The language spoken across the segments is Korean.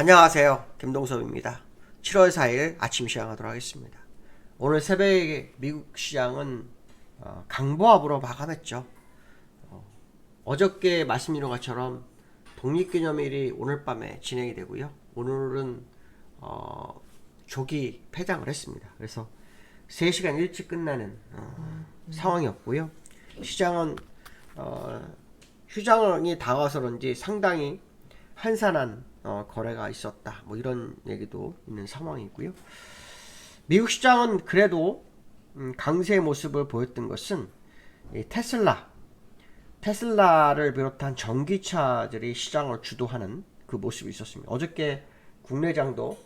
안녕하세요. 김동섭입니다. 7월 4일 아침 시작하도록 하겠습니다. 오늘 새벽에 미국 시장은 어, 강보합으로 마감했죠. 어, 저께 말씀드린 것처럼 독립기념일이 오늘 밤에 진행이 되고요. 오늘은 어, 조기 폐장을 했습니다. 그래서 3시간 일찍 끝나는 어, 상황이었고요. 시장은 어, 휴장이 다가와서 그런지 상당히 한산한 어, 거래가 있었다. 뭐 이런 얘기도 있는 상황이고요. 미국 시장은 그래도 음, 강세의 모습을 보였던 것은 이 테슬라, 테슬라를 비롯한 전기차들이 시장을 주도하는 그 모습이 있었습니다. 어저께 국내장도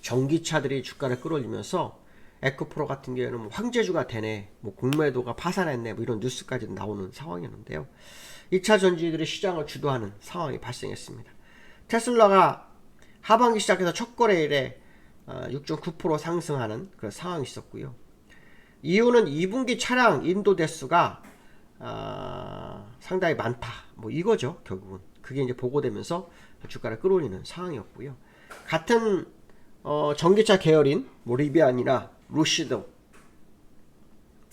전기차들이 주가를 끌어올리면서 에코프로 같은 경우에는 뭐 황제주가 되네, 뭐 공매도가 파산했네, 뭐 이런 뉴스까지 나오는 상황이었는데요. 2차 전지들이 시장을 주도하는 상황이 발생했습니다. 테슬라가 하반기 시작해서 첫 거래일에 6.9% 상승하는 그런 상황이 있었고요. 이유는 2분기 차량 인도 대수가 아, 상당히 많다. 뭐 이거죠, 결국은. 그게 이제 보고되면서 주가를 끌어올리는 상황이었고요. 같은 어, 전기차 계열인 뭐 리비안이나 루시드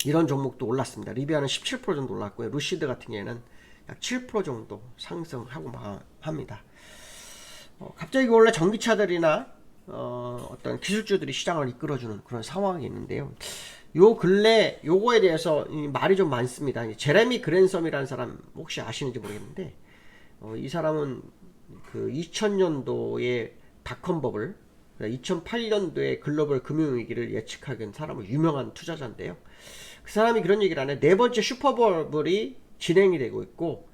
이런 종목도 올랐습니다. 리비안은 17% 정도 올랐고요. 루시드 같은 경우에는 약 7% 정도 상승하고 마- 합니다. 어, 갑자기 원래 전기차들이나 어, 어떤 기술주들이 시장을 이끌어주는 그런 상황이 있는데요. 요 근래 요거에 대해서 이 말이 좀 많습니다. 이 제레미 그랜섬이라는 사람 혹시 아시는지 모르겠는데 어, 이 사람은 그 2000년도에 닷컴 버블, 2008년도에 글로벌 금융위기를 예측하는 사람은 유명한 투자자인데요. 그 사람이 그런 얘기를 하네. 네 번째 슈퍼버블이 진행이 되고 있고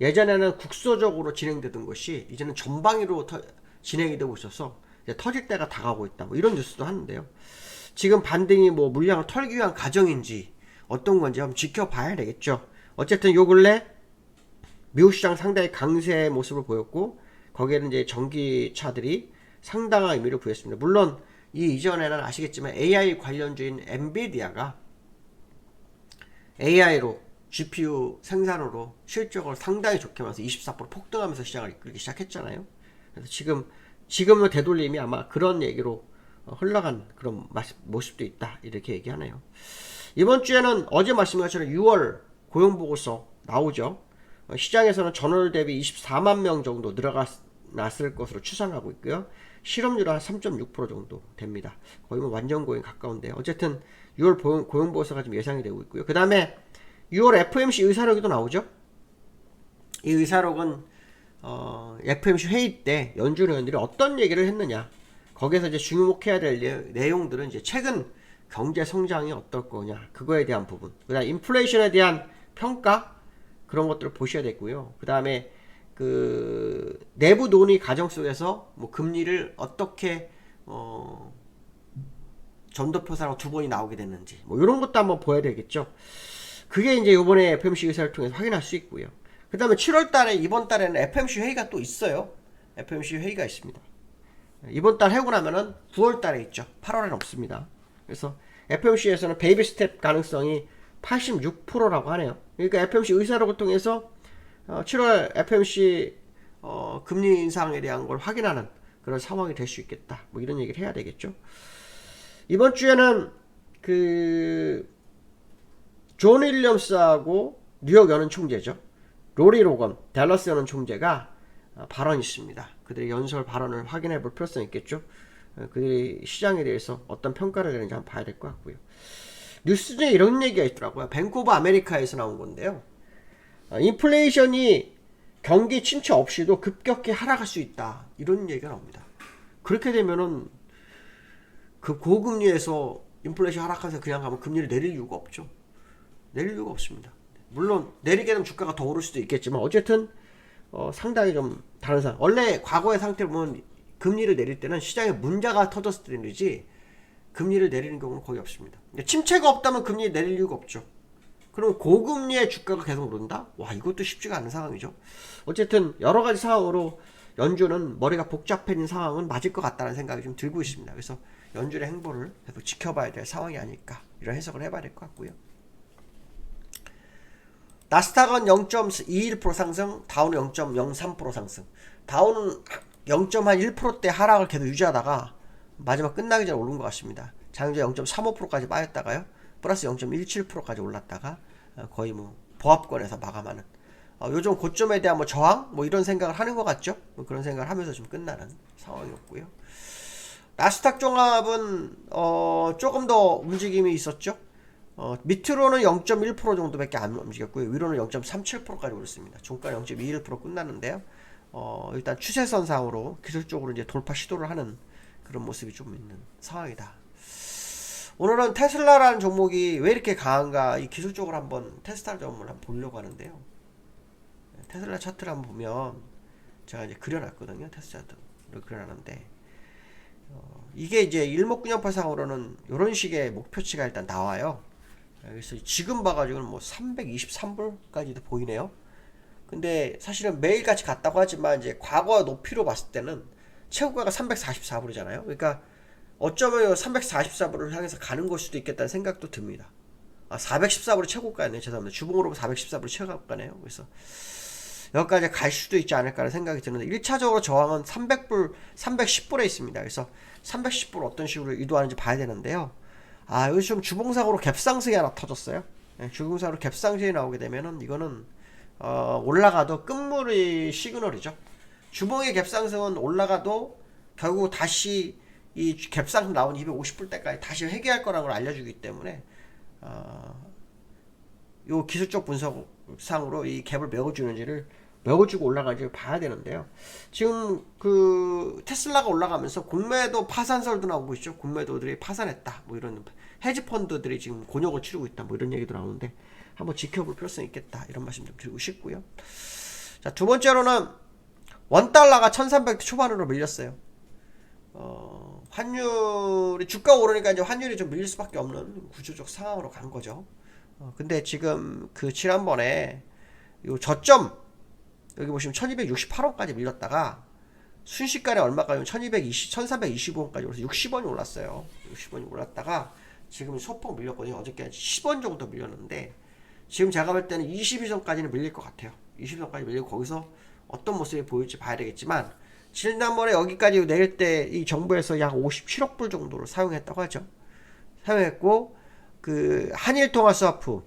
예전에는 국소적으로 진행되던 것이 이제는 전방위로 터- 진행이 되고 있어서 터질 때가 다가오고 있다. 뭐 이런 뉴스도 하는데요. 지금 반등이 뭐 물량을 털기 위한 과정인지 어떤 건지 한번 지켜봐야 되겠죠. 어쨌든 요 근래 미국 시장 상당히 강세의 모습을 보였고 거기에는 이제 전기차들이 상당한 의미를 부여했습니다. 물론 이 이전에는 아시겠지만 AI 관련주인 엔비디아가 AI로 GPU 생산으로 실적을 상당히 좋게 하면서 24% 폭등하면서 시장을 이끌기 시작했잖아요. 그래서 지금 지금의 되돌림이 아마 그런 얘기로 어, 흘러간 그런 모습도 있다 이렇게 얘기하네요. 이번 주에는 어제 말씀드린 것처럼 6월 고용보고서 나오죠. 어, 시장에서는 전월 대비 24만 명 정도 늘어났을 것으로 추산하고 있고요. 실업률은 한 3.6% 정도 됩니다. 거의 뭐 완전 고용 가까운데 어쨌든 6월 고용, 고용보고서가 좀 예상이 되고 있고요. 그 다음에 6월 FMC 의사록이도 나오죠. 이 의사록은 어, FMC 회의 때 연준 의원들이 어떤 얘기를 했느냐 거기에서 이제 주목해야 될 내- 내용들은 이제 최근 경제 성장이 어떨 거냐 그거에 대한 부분. 그다음 인플레이션에 대한 평가 그런 것들을 보셔야 되고요. 그 다음에 그 내부 논의 과정 속에서 뭐 금리를 어떻게 어 전도표사로 두 번이 나오게 됐는지 뭐 이런 것도 한번 보여야 되겠죠 그게 이제 이번에 FMC 의사를 통해서 확인할 수 있고요. 그 다음에 7월 달에, 이번 달에는 FMC 회의가 또 있어요. FMC 회의가 있습니다. 이번 달 해고 나면은 9월 달에 있죠. 8월에는 없습니다. 그래서 FMC에서는 베이비 스텝 가능성이 86%라고 하네요. 그러니까 FMC 의사록을 통해서 어, 7월 FMC 어, 금리 인상에 대한 걸 확인하는 그런 상황이 될 수 있겠다. 뭐 이런 얘기를 해야 되겠죠. 이번 주에는 그 존 윌리엄스하고 뉴욕 연은 총재죠. 로리 로건, 댈러스 연은 총재가 어, 발언이 있습니다. 그들의 연설 발언을 확인해 볼 필요성이 있겠죠. 어, 그들이 시장에 대해서 어떤 평가를 내는지 한번 봐야 될 것 같고요. 뉴스 중에 이런 얘기가 있더라고요. 밴쿠버 아메리카에서 나온 건데요. 어, 인플레이션이 경기 침체 없이도 급격히 하락할 수 있다. 이런 얘기가 나옵니다. 그렇게 되면은 그 고금리에서 인플레이션 하락해서 그냥 가면 금리를 내릴 이유가 없죠. 내릴 이유가 없습니다. 물론 내리게 되면 주가가 더 오를 수도 있겠지만 어쨌든 어, 상당히 좀 다른 상황. 원래 과거의 상태를 보면 금리를 내릴 때는 시장에 문제가 터졌을 때이지 금리를 내리는 경우는 거의 없습니다. 침체가 없다면 금리 내릴 이유가 없죠. 그럼 고금리의 주가가 계속 오른다? 와 이것도 쉽지가 않은 상황이죠. 어쨌든 여러 가지 상황으로 연준은 머리가 복잡해진 상황은 맞을 것 같다는 생각이 좀 들고 있습니다. 그래서 연준의 행보를 계속 지켜봐야 될 상황이 아닐까 이런 해석을 해봐야 될 것 같고요. 나스닥은 0.21% 상승, 다우는 0.03% 상승. 다우는 0.1%대 하락을 계속 유지하다가 마지막 끝나기 전에 오른 것 같습니다. 장중에 0.35%까지 빠졌다가요. 플러스 0.17%까지 올랐다가 어, 거의 뭐 보합권에서 마감하는 어, 요즘 고점에 대한 뭐 저항 뭐 이런 생각을 하는 것 같죠. 뭐 그런 생각을 하면서 좀 끝나는 상황이었고요. 나스닥 종합은 어, 조금 더 움직임이 있었죠. 어, 밑으로는 0.1% 정도밖에 안 움직였고요. 위로는 0.37%까지 올랐습니다. 종가 0.21% 끝났는데요. 어, 일단 추세선상으로 기술적으로 이제 돌파 시도를 하는 그런 모습이 좀 있는 상황이다. 오늘은 테슬라라는 종목이 왜 이렇게 강한가 이 기술적으로 한번 테스타 점을 한번 보려고 하는데요. 테슬라 차트를 한번 보면 제가 이제 그려놨거든요. 테슬라 차트를 그려놨는데 어, 이게 이제 일목균형파상으로는 이런 식의 목표치가 일단 나와요. 그래서 지금 봐가지고는 뭐 323불까지도 보이네요. 근데 사실은 매일같이 같다고 하지만 이제 과거 높이로 봤을 때는 최고가가 344불이잖아요. 그러니까 어쩌면 344불을 향해서 가는 걸 수도 있겠다는 생각도 듭니다. 아, 414불이 최고가네요. 죄송합니다. 주봉으로 414불이 최고가네요. 그래서 여기까지 갈 수도 있지 않을까라는 생각이 드는데 1차적으로 저항은 300불, 310불에 있습니다. 그래서 310불 어떤 식으로 유도하는지 봐야 되는데요. 아, 좀 주봉상으로 갭상승이 하나 터졌어요. 네, 주봉상으로 갭상승이 나오게 되면은 이거는 어, 올라가도 끝물의 시그널이죠. 주봉의 갭상승은 올라가도 결국 다시 이 갭상승 나온 250불 때까지 다시 회귀할 거라는 걸 알려주기 때문에 어, 요 기술적 분석상으로 이 갭을 메워주는지를 메워주고 올라가는지를 봐야 되는데요. 지금 그 테슬라가 올라가면서 공매도 파산설도 나오고 있죠. 공매도들이 파산했다. 뭐 이런 헤지 펀드들이 지금 곤욕을 치르고 있다. 뭐 이런 얘기도 나오는데 한번 지켜볼 필요성이 있겠다. 이런 말씀 좀 드리고 싶고요. 자, 두 번째로는 원달러가 1300 초반으로 밀렸어요. 어, 환율이 주가 오르니까 이제 환율이 좀 밀릴 수밖에 없는 구조적 상황으로 간 거죠. 어, 근데 지금 그 지난번에 요 저점 여기 보시면 1268원까지 밀렸다가 순식간에 얼마까지 1220, 1325원까지 올라서 60원이 올랐어요. 60원이 올랐다가 지금 소폭 밀렸거든요. 어저께 10원 정도 밀렸는데 지금 제가 볼 때는 22선까지는 밀릴 것 같아요. 22선까지 밀리고 거기서 어떤 모습이 보일지 봐야 되겠지만 지난번에 여기까지 내릴 때 이 정부에서 약 57억 불 정도를 사용했다고 하죠. 사용했고 그 한일 통화 스와프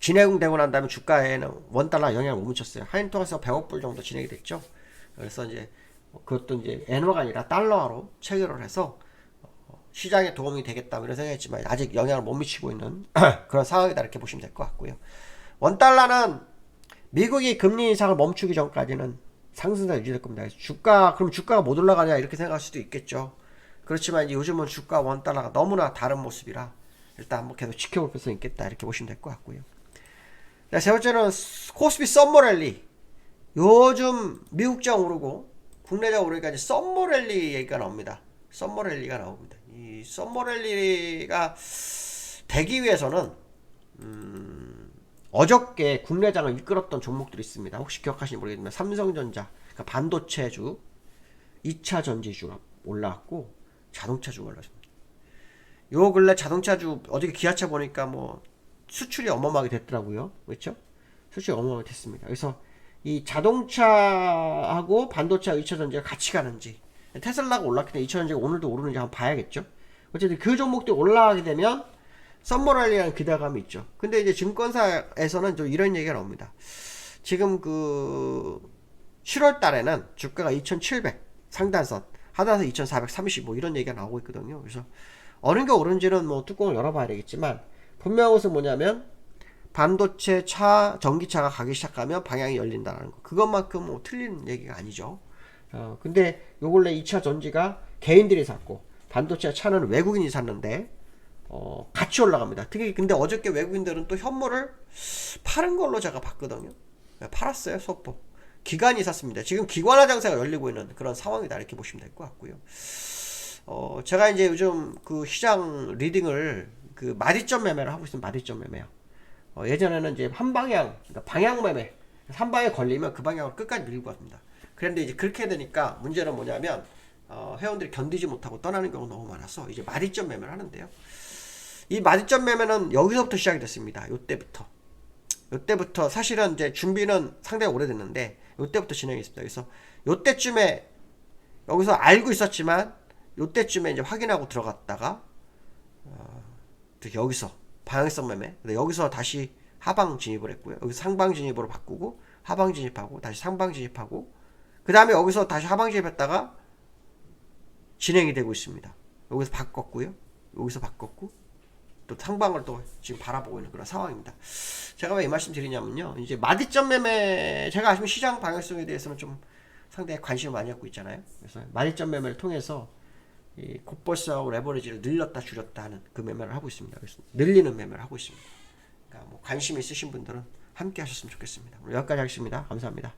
진행되고 난 다음에 주가에는 원 달러 영향을 못 미쳤어요. 한일 통화 스와프 100억 불 정도 진행이 됐죠. 그래서 이제 그것도 이제 엔화가 아니라 달러로 체결을 해서 시장에 도움이 되겠다 이런 생각했지만 아직 영향을 못 미치고 있는 그런 상황이다 이렇게 보시면 될 것 같고요. 원 달러는 미국이 금리 인상을 멈추기 전까지는 상승세 유지될 겁니다. 주가 그럼 주가가 못 올라가냐 이렇게 생각할 수도 있겠죠. 그렇지만 요즘은 주가 원 달러가 너무나 다른 모습이라 일단 한번 계속 지켜볼 필요성이 있겠다 이렇게 보시면 될 것 같고요. 세 번째는 코스피 썸머랠리. 요즘 미국장 오르고 국내장 오르니까 이제 썸머랠리 얘기가 나옵니다. 썸머랠리가 나옵니다. 이 썸머랠리가 되기 위해서는 음, 어저께 국내장을 이끌었던 종목들이 있습니다. 혹시 기억하시는지 모르겠지만 삼성전자, 그러니까 반도체주, 2차 전지주가 올라왔고 자동차주가 올랐습니다. 요 근래 자동차주 어저께 기아차 보니까 뭐 수출이 어마어마하게 됐더라고요. 그렇죠? 수출이 어마어마하게 됐습니다. 그래서 이 자동차하고 반도체 2차 전지가 같이 가는지 테슬라가 올랐기 때문에 2차 전지가 오늘도 오르는지 한번 봐야겠죠. 어쨌든 그 종목들이 올라가게 되면 썸머랄리라는 기대감이 있죠. 근데 이제 증권사에서는 좀 이런 얘기가 나옵니다. 지금 그 7월 달에는 주가가 2,700 상단선, 하단선 2,430 뭐 이런 얘기가 나오고 있거든요. 그래서 어느 게 오른지는 뭐 뚜껑을 열어봐야 되겠지만 분명한 것은 뭐냐면 반도체 차, 전기차가 가기 시작하면 방향이 열린다는 거. 그것만큼 뭐 틀린 얘기가 아니죠. 어, 근데 요 근래 2차 전지가 개인들이 샀고 반도체 차는 외국인이 샀는데 어, 같이 올라갑니다. 특히 근데 어저께 외국인들은 또 현물을 파는 걸로 제가 봤거든요. 네, 팔았어요, 소폭. 기관이 샀습니다. 지금 기관화 장세가 열리고 있는 그런 상황이다 이렇게 보시면 될 것 같고요. 어, 제가 이제 요즘 그 시장 리딩을 그 마디점 매매를 하고 있으면 마디점 매매요. 어, 예전에는 이제 한 방향, 그러니까 방향 매매. 한 방에 걸리면 그 방향으로 끝까지 밀고 갑니다. 그런데 이제 그렇게 되니까 문제는 뭐냐면 어, 회원들이 견디지 못하고 떠나는 경우가 너무 많아서 이제 마디점 매매를 하는데요. 이 마디점 매매는 여기서부터 시작이 됐습니다. 요때부터. 이때부터 사실은 이제 준비는 상당히 오래됐는데 이때부터 진행했습니다. 그래서 이때쯤에 여기서 알고 있었지만 이때쯤에 이제 확인하고 들어갔다가 어, 또 여기서 방향성 매매 여기서 다시 하방 진입을 했고요. 여기 상방 진입으로 바꾸고 하방 진입하고 다시 상방 진입하고 그 다음에 여기서 다시 하방 진입했다가 진행이 되고 있습니다. 여기서 바꿨고요. 여기서 바꿨고 또 상방을 또 지금 바라보고 있는 그런 상황입니다. 제가 왜 이 말씀 드리냐면요. 이제 마디점 매매 제가 아시면 시장 방향성에 대해서는 좀 상당히 관심을 많이 갖고 있잖아요. 그래서 마디점 매매를 통해서 이 곱벌스하고 레버리지를 늘렸다 줄였다 하는 그 매매를 하고 있습니다. 그래서 늘리는 매매를 하고 있습니다. 그러니까 뭐 관심 있으신 분들은 함께 하셨으면 좋겠습니다. 오늘 여기까지 하겠습니다. 감사합니다.